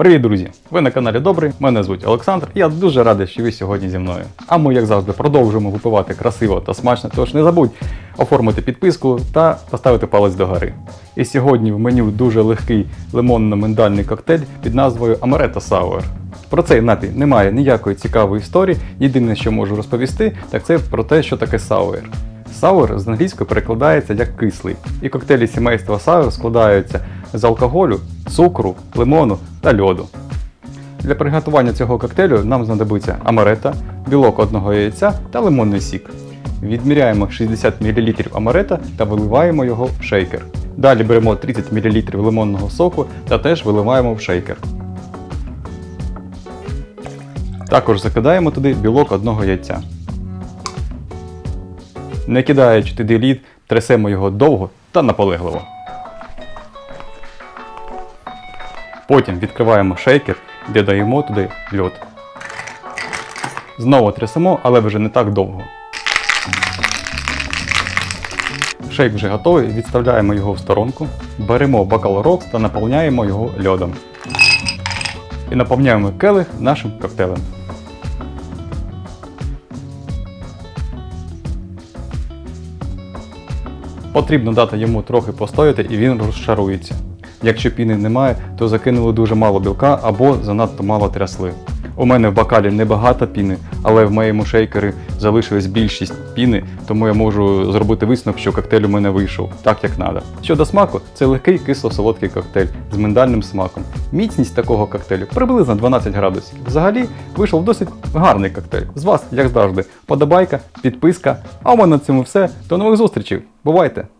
Привіт, друзі! Ви на каналі Добрий. Мене звуть Олександр. Я дуже радий, що ви сьогодні зі мною. А ми, як завжди, продовжуємо випивати красиво та смачно. Тож не забудь оформити підписку та поставити палець догори. І сьогодні в меню дуже легкий лимонно-миндальний коктейль під назвою Amaretto Sour. Про цей напій немає ніякої цікавої історії. Єдине, що можу розповісти, так це про те, що таке сауер. Сауер з англійської перекладається як кислий, і коктейлі сімейства сауер складаються з алкоголю, цукру, лимону та льоду. Для приготування цього коктейлю нам знадобиться амарета, білок одного яйця та лимонний сік. Відміряємо 60 мл амарета та виливаємо його в шейкер. Далі беремо 30 мл лимонного соку та теж виливаємо в шейкер. Також закидаємо туди білок одного яйця. Не кидаючи туди лід, трясемо його довго та наполегливо. Потім відкриваємо шейкер і додаємо туди льод. Знову трясемо, але вже не так довго. Шейк вже готовий, відставляємо його в сторонку, беремо бокал рокс та наповняємо його льодом. І наповняємо келих нашим коктейлем. Потрібно дати йому трохи постояти і він розшарується. Якщо піни немає, то закинули дуже мало білка або занадто мало трясли. У мене в бокалі небагато піни, але в моєму шейкері залишилась більшість піни, тому я можу зробити висновок, що коктейль у мене вийшов так, як треба. Щодо смаку, це легкий кисло-солодкий коктейль з миндальним смаком. Міцність такого коктейлю приблизно 12 градусів. Взагалі вийшов досить гарний коктейль. З вас, як завжди, подобайка, підписка. А у мене на цьому все. До нових зустрічей. Бувайте!